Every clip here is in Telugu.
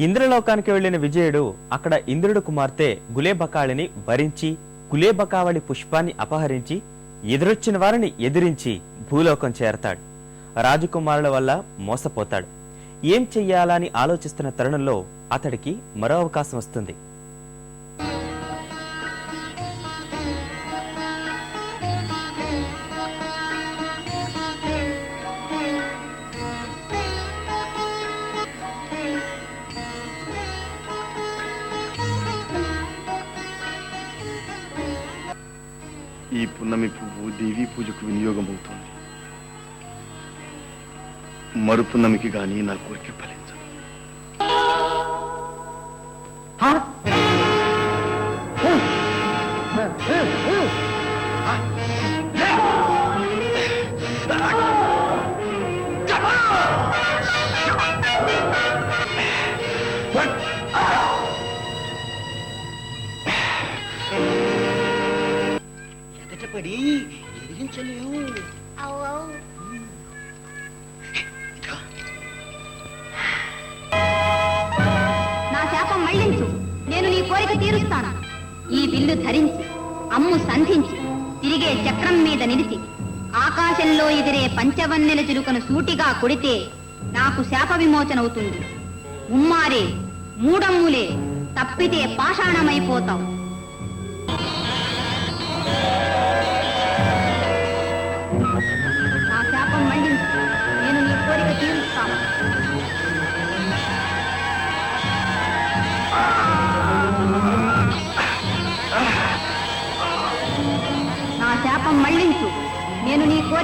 ఇంద్రలోకానికి వెళ్ళిన విజయుడు అక్కడ ఇంద్రుడు కుమార్తె గులేబకాళిని వరించి గులేబకావళి పుష్పాన్ని అపహరించి ఎదురొచ్చిన వారిని ఎదిరించి భూలోకం చేరతాడు. రాజకుమారుల వల్ల మోసపోతాడు. ఏం చెయ్యాలని ఆలోచిస్తున్న తరుణంలో అతడికి మరో అవకాశం వస్తుంది. దేవీ పూజకు వినియోగమవుతోంది మరుపు నమికి కానీ నా కోరిక ఫలించదు. ఎదిరించలేవు నా శాపం మళ్ళించు. నేను నీ కోరిక తీరుస్తాను. ఈ బిల్లు ధరించి అమ్ము సంధించి తిరిగే చక్రం మీద నిలిచి ఆకాశంలో ఎదిరే పంచవన్నెల చిలుకను సూటిగా కొడితే నాకు శాప విమోచనవుతుంది ఉమ్మారే మూడమ్ములే తప్పితే పాషాణమైపోతావు.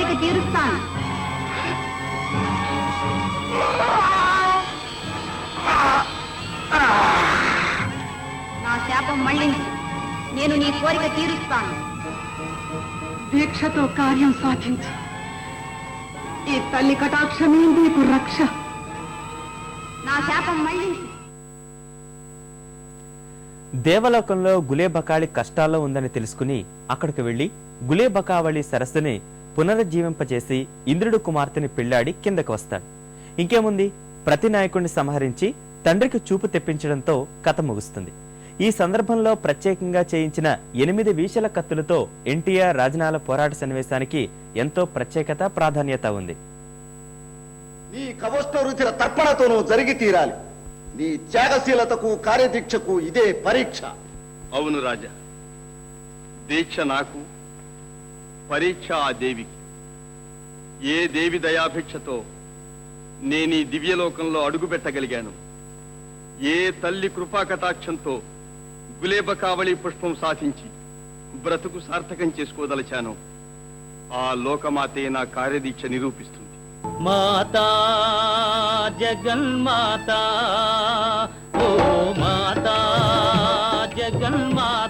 కోరిక తీరుస్తాను. నా శాపం మళ్ళించు. నేను నీ కోరిక తీరుస్తాను. దీక్షతో కార్యం సాధించు. ఈ తల్లి కటాక్షమే నీకు రక్ష. నా శాపం మళ్ళించు. దేవలోకంలో గులేబకాళి కష్టాల్లో ఉందని తెలుసుకుని అక్కడికి వెళ్ళి గులేబకావళి సరస్సుని పునరుజ్జీవింపజేసి ఇంద్రుడు కుమార్తెని పెళ్ళాడి కిందకు వస్తాడు. ఇంకేముంది? ప్రతి నాయకుడిని సంహరించి తండ్రికి చూపు తెప్పించడంతో కథ ముగుస్తుంది. ఈ సందర్భంలో ప్రత్యేకంగా చేయించిన ఎనిమిది వీశల కత్తులతో ఎన్టీఆర్ రాజనాల పోరాట సన్నివేశానికి ఎంతో ప్రత్యేకత ప్రాధాన్యత ఉంది. నీ కవస్థ రుచిర తర్పణతోనూ జరిగి తీరాలి. నీ త్యాగశీలతకు కార్యదీక్షకు ఇదే పరీక్ష. అవును రాజా దీక్ష నాకు పరీక్ష ఆ దేవికి ఏ దేవి దయాభిక్షతో నేను ఈ దివ్యలోకంలో అడుగుపెట్టగలిగాను ఏ తల్లి కృపాకటాక్షంతో గులేబకావళి పుష్పం సాధించి బ్రతుకు సార్థకం చేసుకోదలచాను ఆ లోకమాతే నా కార్యదీక్ష నిరూపిస్తుంది. మాతా జగన్మాత ఓ మాతా జగన్మాత.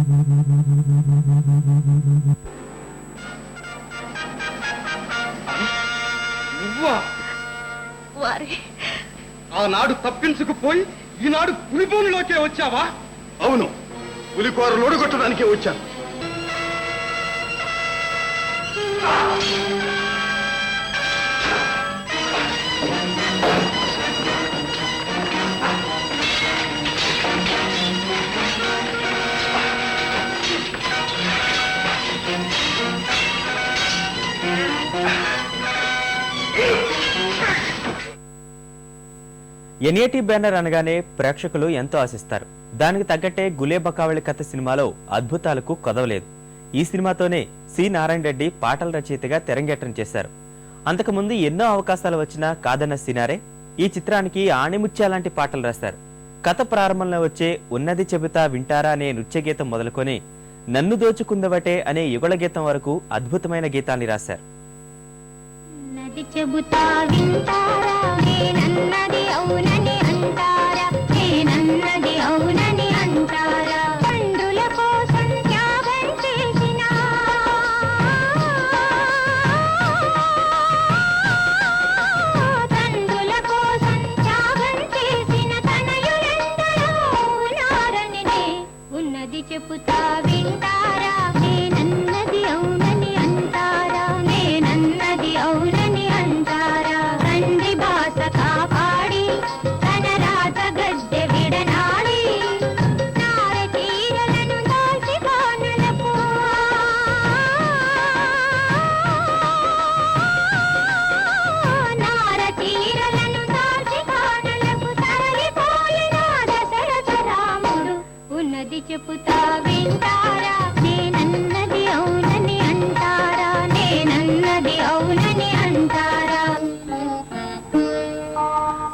ఆనాడు తప్పించుకుపోయి ఈనాడు పులిబోనులోకే వచ్చావా? అవును. పులికోర లోడుగొట్టడానికే వచ్చాను. ఎన్ఏటి బ్యానర్ అనగానే ప్రేక్షకులు ఎంతో ఆశిస్తారు. దానికి తగ్గట్టే గులేబకావళి కథ సినిమాలో అద్భుతాలకు కొదవలేదు. ఈ సినిమాతోనే సి నారాయణ రెడ్డి పాటల రచయితగా తెరంగేట్రం చేశారు. అంతకుముందు ఎన్నో అవకాశాలు వచ్చినా కాదన్న సినారే ఈ చిత్రానికి ఆణిముత్యాలాంటి పాటలు రాశారు. కథ ప్రారంభంలో వచ్చే ఉన్నది చెబుతా వింటారా అనే నృత్య గీతం మొదలుకొని నన్ను దోచుకుందవటే అనే యుగళ గీతం వరకు అద్భుతమైన గీతాన్ని రాశారు. నది చెబుతా వింటారా and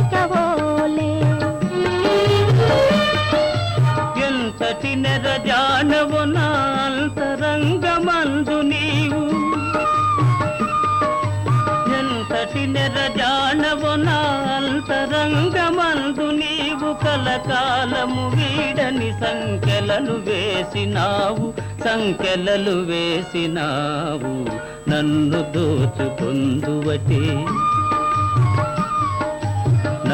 కళిక ఎంతటి నెరజానవు నా నీవు? ఎంతటి నెరజానవు నా నీవు? కలకాలము వీడని సంఖ్యలను వేసినావు సంఖ్యలలు వేసినావు. నన్ను దోచుకొందువటే.